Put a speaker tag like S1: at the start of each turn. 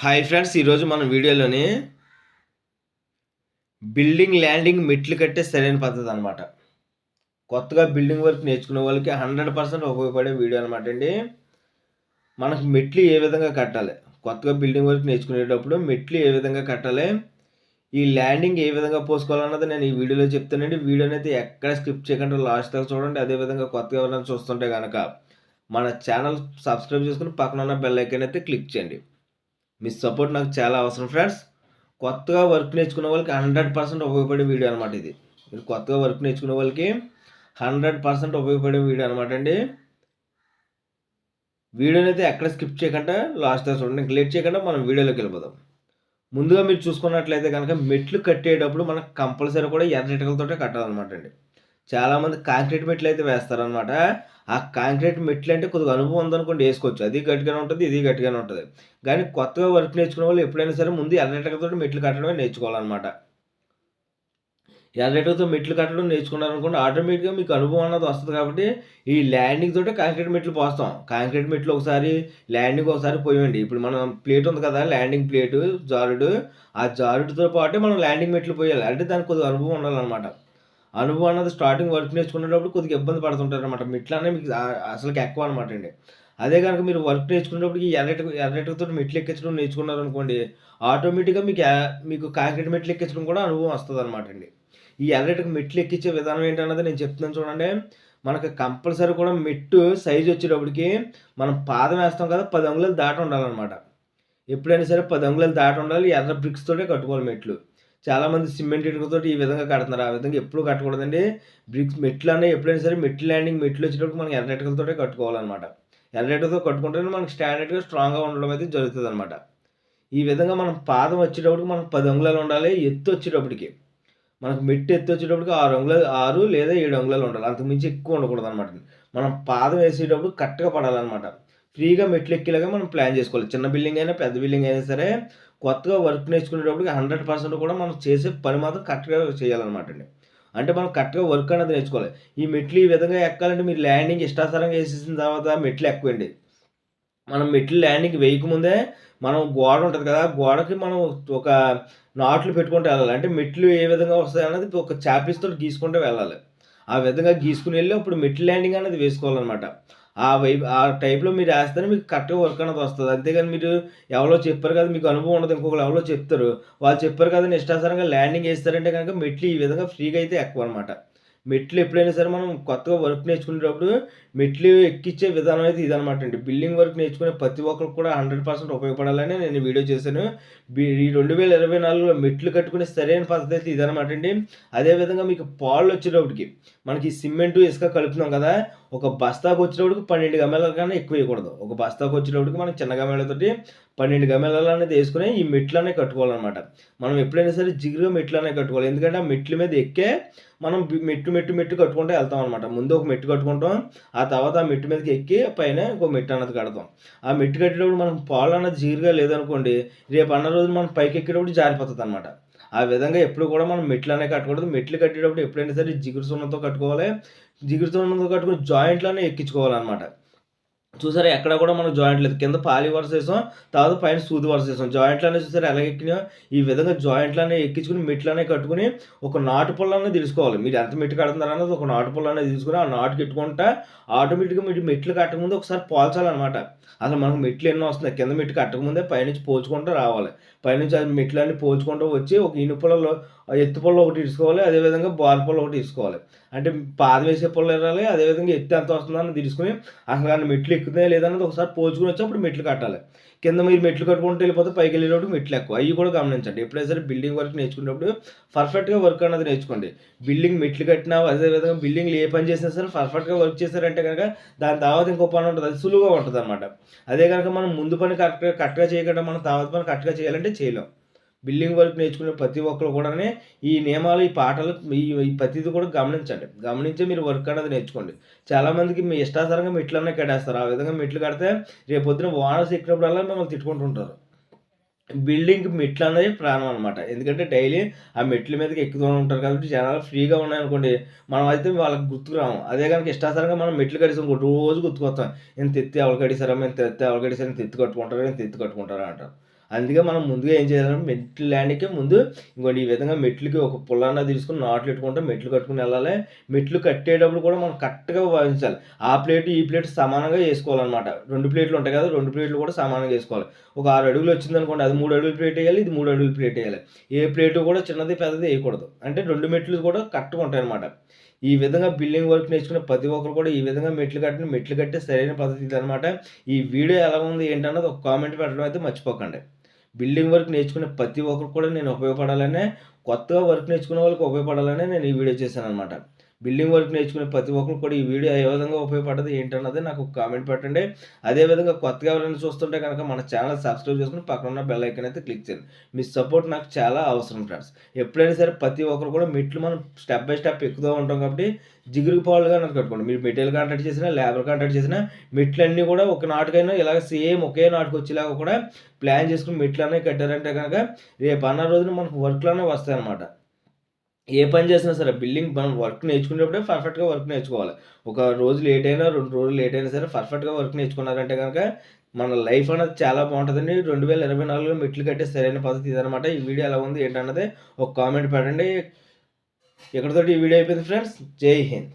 S1: Hi friends ఈరోజు మన వీడియోలోని బిల్డింగ్ ల్యాండింగ్ మెట్లు కట్టే సరైన పద్ధతి అనమాట కొత్తగా బిల్డింగ్ వర్క్ నేర్చుకునే వాళ్ళకి హండ్రెడ్ పర్సెంట్ ఉపయోగపడే వీడియో అనమాట అండి. మనకు మెట్లు ఏ విధంగా కట్టాలి? కొత్తగా బిల్డింగ్ వర్క్ నేర్చుకునేటప్పుడు మెట్లు ఏ విధంగా కట్టాలి? ఈ ల్యాండింగ్ ఏ విధంగా పోసుకోవాలన్నది నేను ఈ వీడియోలో చెప్తానండి. వీడియోని అయితే ఎక్కడ స్కిప్ చేయకుండా లాస్ట్ దాకా చూడండి. అదేవిధంగా కొత్తగా ఎవరైనా చూస్తుంటే కనుక మన ఛానల్ సబ్స్క్రైబ్ చేసుకుని పక్కన ఉన్న బెల్ ఐకాన్ అయితే క్లిక్ చేయండి. మీ సపోర్ట్ నాకు చాలా అవసరం. ఫ్రెండ్స్ కొత్తగా వర్క్ నేర్చుకునే వాళ్ళకి హండ్రెడ్ పర్సెంట్ ఉపయోగపడే వీడియో అనమాట ఇది. మీరు కొత్తగా వర్క్ నేర్చుకునే వాళ్ళకి హండ్రెడ్ పర్సెంట్ ఉపయోగపడే వీడియో అనమాట అండి. వీడియోని అయితే ఎక్కడ స్కిప్ చేయకుండా లాస్ట్ దాకా చూడండి. ఇంకా లేట్ చేయకుండా మనం వీడియోలోకి వెళ్ళిపోదాం. ముందుగా మీరు చూసుకున్నట్లయితే కనుక మెట్లు కట్టేటప్పుడు మనకు కంపల్సరీ కూడా ఎర్ర ఇటుకలతోటే కట్టాలన్నమాట అండి. చాలామంది కాంక్రీట్ మెట్లు అయితే వేస్తారనమాట ఆ కాంక్రీట్ మెట్లు అంటే కొద్దిగా అనుభవం ఉందనుకోండి వేసుకోవచ్చు. అది గట్టిగానే ఉంటుంది ఇది గట్టిగానే ఉంటుంది. కానీ కొత్తగా వర్క్ నేర్చుకునే వాళ్ళు ఎప్పుడైనా సరే ముందు ఎర్రటకతో మెట్లు కట్టడమే నేర్చుకోవాలన్నమాట. ఎర్రటకతో మెట్లు కట్టడం నేర్చుకున్నారనుకోండి ఆటోమేటిక్గా మీకు అనుభవం అన్నది వస్తుంది కాబట్టి ఈ ల్యాండింగ్ తోటే కాంక్రీట్ మెట్లు పోస్తాం. కాంక్రీట్ మెట్లు ఒకసారి ల్యాండింగ్ ఒకసారి పోయండి. ఇప్పుడు మనం ప్లేట్ ఉంది కదా ల్యాండింగ్ ప్లేటు జారుడు. ఆ జారుడుతో పాటే మనం ల్యాండింగ్ మెట్లు పోయాలి. అంటే దానికి కొద్దిగా అనుభవం ఉండాలన్నమాట. అనుభవం అన్నది స్టార్టింగ్ వర్క్ నేర్చుకునేటప్పుడు కొద్దిగా ఇబ్బంది పడుతుంటారు అనమాట మెట్లు మీకు అసలుకి ఎక్కువ అనమాట అండి. అదే కనుక మీరు వర్క్ నేర్చుకునేటప్పుడు ఈ ఎర్రటి ఎర్రటితో మెట్లు ఎక్కించడం నేర్చుకున్నారు అనుకోండి ఆటోమేటిక్గా మీకు మీకు కాంక్రీట్ మెట్లు ఎక్కించడం కూడా అనుభవం వస్తుంది అనమాట అండి. ఈ ఎర్రటికి మెట్లు ఎక్కించే విధానం ఏంటన్నది నేను చెప్తున్నాను చూడండి. మనకు కంపల్సరీ కూడా మెట్టు సైజు వచ్చేటప్పటికి మనం పాదం వేస్తాం కదా పది అంగుళాలు దాటి ఉండాలన్నమాట. ఎప్పుడైనా సరే పది అంగుళాలు దాటి ఉండాలి ఎర్ర బ్రిక్స్ తోటే కట్టుకోవాలి మెట్లు. చాలామంది సిమెంట్ ఇటుకతో ఈ విధంగా కడుతున్నారు. ఆ విధంగా ఎప్పుడు కట్టకూడదండి. బ్రిక్స్ మెట్లు అనేవి ఎప్పుడైనా సరే మెట్లు ల్యాండింగ్ మెట్లు వచ్చేటప్పుడు మనం ఎర్ర ఇటుకలతోటే కట్టుకోవాలన్నమాట. ఎర్ర ఇటుకతో కట్టుకుంటేనే మనకి స్టాండర్డ్గా స్ట్రాంగ్గా ఉండడం అయితే జరుగుతుంది అనమాట ఈ విధంగా మనం పాదం వచ్చేటప్పటికి మనకు పది అంగుళాలు ఉండాలి. ఎత్తు వచ్చేటప్పటికి మనకు మెట్టు ఎత్తు వచ్చేటప్పటికి ఆరు అంగుళాలు ఆరు లేదా ఏడు అంగుళాలు ఉండాలి. అంతకుమించి ఎక్కువ ఉండకూడదు అనమాట మనం పాదం వేసేటప్పుడు కరెక్ట్గా పడాలన్నమాట. ఫ్రీగా మెట్లు ఎక్కేలాగా మనం ప్లాన్ చేసుకోవాలి. చిన్న బిల్డింగ్ అయినా పెద్ద బిల్డింగ్ అయినా సరే కొత్తగా వర్క్ నేర్చుకునేటప్పటికి హండ్రెడ్ పర్సెంట్ కూడా మనం చేసే పని మాత్రం కరెక్ట్గా చేయాలన్నమాట అండి అంటే మనం కరెక్ట్గా వర్క్ అనేది నేర్చుకోవాలి. ఈ మెట్లు ఈ విధంగా ఎక్కాలంటే మీరు ల్యాండింగ్ ఇష్టాసారంగా వేసేసిన తర్వాత మెట్లు ఎక్కువండి. మనం మెట్లు ల్యాండింగ్ వేయకముందే మనం గోడ ఉంటుంది కదా గోడకి మనం ఒక నాట్లు పెట్టుకుంటూ వెళ్ళాలి. అంటే మెట్లు ఏ విధంగా వస్తాయి అన్నది ఒక చాపీస్తో గీసుకుంటూ వెళ్ళాలి. ఆ విధంగా గీసుకుని వెళ్ళి అప్పుడు మెట్లు ల్యాండింగ్ అనేది వేసుకోవాలన్నమాట. ఆ వైపు ఆ టైప్లో మీరు వేస్తేనే మీకు కరెక్ట్గా వర్క్ అనేది వస్తుంది. అంతేగాని మీరు ఎవరో చెప్పారు కదా మీకు అనుభవం ఉండదు ఇంకొకరు ఎవరో చెప్తారు. వాళ్ళు చెప్పారు కదా ఇష్టాసారంగా ల్యాండింగ్ వేస్తారంటే కనుక మెట్లు ఈ విధంగా ఫ్రీగా అయితే ఎక్కువ అనమాట మెట్లు ఎప్పుడైనా సరే మనం కొత్తగా వర్క్ నేర్చుకునేటప్పుడు మెట్లు ఎక్కించే విధానం అయితే ఇదనమాట అండి. బిల్డింగ్ వర్క్ నేర్చుకునే ప్రతి ఒక్కరికి కూడా హండ్రెడ్ పర్సెంట్ ఉపయోగపడాలని నేను వీడియో చేశాను. ఈ రెండు వేల ఇరవై నాలుగులో మెట్లు కట్టుకునే సరైన పద్ధతి అయితే ఇదనమాట అండి. అదేవిధంగా మీకు పాళ్ళు వచ్చేటప్పటికి మనకి సిమెంట్ ఇసుక కలుపుతున్నాం కదా ఒక బస్తాకు వచ్చేటప్పటికి పన్నెండు గమేల కన్నా ఎక్కువ వేయకూడదు. ఒక బస్తాకు వచ్చేటప్పటికి మనం చిన్న గమేళతోటి పన్నెండు గమేళాలు అనేది వేసుకుని ఈ మెట్లనే కట్టుకోవాలన్నమాట. మనం ఎప్పుడైనా సరే జిగురుగా మెట్లనే కట్టుకోవాలి. ఎందుకంటే ఆ మెట్ల మీద ఎక్కే మనం మెట్టు మెట్టు మెట్టు కట్టుకుంటూ వెళ్తాం అనమాట ముందు ఒక మెట్టు కట్టుకుంటాం. ఆ తర్వాత ఆ మెట్టు మీదకి ఎక్కి పైన ఇంకో మెట్టు అన్నది కడతాం. ఆ మెట్టు కట్టేటప్పుడు మనం పాలు అన్నది జిగురుగా లేదనుకోండి రేపు అన్న రోజు మనం పైకి ఎక్కేటప్పుడు జారిపోతుంది అనమాట ఆ విధంగా ఎప్పుడు కూడా మనం మెట్లు అనే కట్టకూడదు. మెట్లు కట్టేటప్పుడు ఎప్పుడైనా సరే జిగురు సున్నతో కట్టుకోవాలి. జిగురు సున్నతో కట్టుకుని జాయింట్లోనే ఎక్కించుకోవాలన్నమాట. చూసారా ఎక్కడ కూడా మనకు జాయింట్ లేదు. కింద పాలి వరుస వేసాం తర్వాత పైన సూది వరుస వేసాం. జాయింట్లనే చూసారా ఎలా ఎక్కినా ఈ విధంగా జాయింట్లనే ఎక్కించుకుని మెట్లనే కట్టుకుని ఒక నాటు పుల్లనే తీసుకోవాలి. మీరు ఎంత మెట్టు కడుతున్నారు అన్నది ఒక నాటు పుల్లనే తీసుకుని ఆ నాటు కట్టుకుంటా ఆటోమేటిక్గా మీరు మెట్లు కట్టకముందు ఒకసారి పోల్చాలన్నమాట. అసలు మనకు మెట్లు ఎన్నో వస్తున్నాయి. కింద మెట్టు కట్టకముందే పైనుంచి పోల్చుకుంటూ రావాలి. పైనుంచి అది మెట్లన్నీ పోల్చుకుంటూ వచ్చి ఒక ఇనుపులలో ఎత్తు పొల్ల ఒకటి తీసుకోవాలి అదేవిధంగా బాల్ పొల్ల ఒకటి తీసుకోవాలి. అంటే పాద వేసే పొల్ల వెళ్ళాలి అదేవిధంగా ఎత్తు ఎంత వస్తుందని తీసుకుని అసలు కానీ మెట్లు ఎక్కుతున్నాయా లేదన్నది ఒకసారి పోల్చుకుని వచ్చి అప్పుడు మెట్లు కట్టాలి. కింద మీరు మెట్లు కట్టుకుంటూ వెళ్ళిపోతే పైకి వెళ్ళేటప్పుడు మెట్లు ఎక్కువ. అవి కూడా గమనించండి. ఎప్పుడైనా సరే బిల్డింగ్ వర్క్ నేర్చుకునేటప్పుడు పర్ఫెక్ట్గా వర్క్ అన్నది నేర్చుకోండి. బిల్డింగ్ మెట్లు కట్టినా అదేవిధంగా బిల్డింగ్లు ఏ పని చేసినా సరే పర్ఫెక్ట్గా వర్క్ చేశారంటే కనుక దాని తర్వాత ఇంకో పని ఉంటుంది. అది సులువుగా ఉంటుంది అనమాట అదే కనుక మనం ముందు పని కరెక్ట్గా కరెక్ట్గా చేయకుండా మనం తర్వాత పని కరెక్ట్గా చేయాలంటే చేయలేం. బిల్డింగ్ వర్క్ నేర్చుకునే ప్రతి ఒక్కరు కూడా ఈ నియమాలు ఈ పాటలు ఈ ప్రతిదీ ప్రతిది కూడా గమనించండి. గమనించి మీరు వర్క్ అనేది నేర్చుకోండి. చాలామందికి మీ ఇష్టాధారంగా మెట్లనే కట్టేస్తారు. ఆ విధంగా మెట్లు కడితే రేపు పొద్దున వానర్స్ ఎక్కినప్పుడల్లా మిమ్మల్ని తిట్టుకుంటుంటారు. బిల్డింగ్ మెట్లు అనేది ప్రాణం అనమాట ఎందుకంటే డైలీ ఆ మెట్ల మీదకి ఎక్కుతూ ఉంటారు కాబట్టి జనాలు ఫ్రీగా ఉన్నాయనుకోండి మనం అయితే వాళ్ళకి గుర్తుకురాము అదే కనుక ఇష్టాసారంగా మనం మెట్లు కడిసాం రోజు గుర్తుకొస్తాం. ఎంత ఎత్తి ఎవరు కడిసారా మేము ఎత్తి ఎవరు కడిసారా ఎంత కట్టుకుంటారా కట్టుకుంటారు ఎంత ఎత్తి కట్టుకుంటారా అంటారు. అందుకే మనం ముందుగా ఏం చేయాలంటే మెట్లు ల్యాండింగ్కి ముందు ఇంకోటి ఈ విధంగా మెట్లుకి ఒక పుల్లన్న తీసుకుని నాట్లు పెట్టుకుంటే మెట్లు కట్టుకుని వెళ్ళాలి. మెట్లు కట్టేటప్పుడు కూడా మనం కరెక్ట్గా భావించాలి. ఆ ప్లేట్ ఈ ప్లేట్ సమానంగా వేసుకోవాలన్నమాట. రెండు ప్లేట్లు ఉంటాయి కదా రెండు ప్లేట్లు కూడా సమానంగా వేసుకోవాలి. ఒక ఆరు అడుగులు వచ్చింది అనుకోండి అది మూడు అడుగులు ప్లేట్ వేయాలి ఇది మూడు అడుగులు ప్లేట్ వేయాలి. ఏ ప్లేటు కూడా చిన్నది పెద్దది వేయకూడదు. అంటే రెండు మెట్లు కూడా కరెక్ట్గా ఉంటాయి అనమాట ఈ విధంగా బిల్డింగ్ వర్క్ నేర్చుకునే ప్రతి ఒక్కరు కూడా ఈ విధంగా మెట్లు కట్టిన మెట్లు కట్టే సరైన పద్ధతి ఇదనమాట ఈ వీడియో ఎలా ఉంది ఏంటన్నది ఒక కామెంట్ పెట్టడం అయితే మర్చిపోకండి. బిల్డింగ్ వర్క్ నేర్చుకునే ప్రతి ఒక్కరు కూడా నేను ఉపయోగపడాలనే కొత్తగా వర్క్ నేర్చుకునే వాళ్ళకి ఉపయోగపడాలనే నేను ఈ వీడియో చేశాను అనమాట బిల్డింగ్ వర్క్ నేర్చుకునే ప్రతి ఒక్కరు కూడా ఈ వీడియో ఏ విధంగా ఉపయోగపడదు ఏంటన్నది నాకు కామెంట్ పెట్టండి. అదేవిధంగా కొత్తగా ఎవరైనా చూస్తుంటే కనుక మన ఛానల్ సబ్స్క్రైబ్ చేసుకుని పక్కన ఉన్న బెల్ ఐకన్ అయితే క్లిక్ చేయండి. మీ సపోర్ట్ నాకు చాలా అవసరం ఫ్రెండ్స్ ఎప్పుడైనా సరే ప్రతి ఒక్కరు కూడా మెట్లు మనం స్టెప్ బై స్టెప్ ఎక్కుతూ ఉంటాం కాబట్టి జిగురు పాలుగా నాకు కట్టుకోండి. మీరు మెటీరియల్ కాంటాక్ట్ చేసినా లేబర్ కాంటాక్ట్ చేసినా మెట్లన్నీ కూడా ఒక నాటుకైనా ఇలాగ సేమ్ ఒకే నాటుకు వచ్చేలాగా కూడా ప్లాన్ చేసుకుని మెట్లు అనేవి కట్టారంటే కనుక రేపు అన్న రోజున మనకు వర్క్లోనే వస్తాయి అనమాట ఏ పని చేసినా సరే బిల్డింగ్ మనం వర్క్ నేర్చుకునేటప్పుడే పర్ఫెక్ట్గా వర్క్ నేర్చుకోవాలి. ఒక రోజు లేట్ అయినా రెండు రోజులు లేట్ అయినా సరే పర్ఫెక్ట్గా వర్క్ నేర్చుకున్నారంటే కనుక మన లైఫ్ అనేది చాలా బాగుంటుందండి. రెండు వేల ఇరవై నాలుగులో మెట్లు కట్టే సరైన పద్ధతి ఇదనమాట ఈ వీడియో ఎలా ఉంది ఏంటన్నది ఒక కామెంట్ పెట్టండి. ఇక్కడతోటి ఈ వీడియో అయిపోయింది ఫ్రెండ్స్ జై హింద్.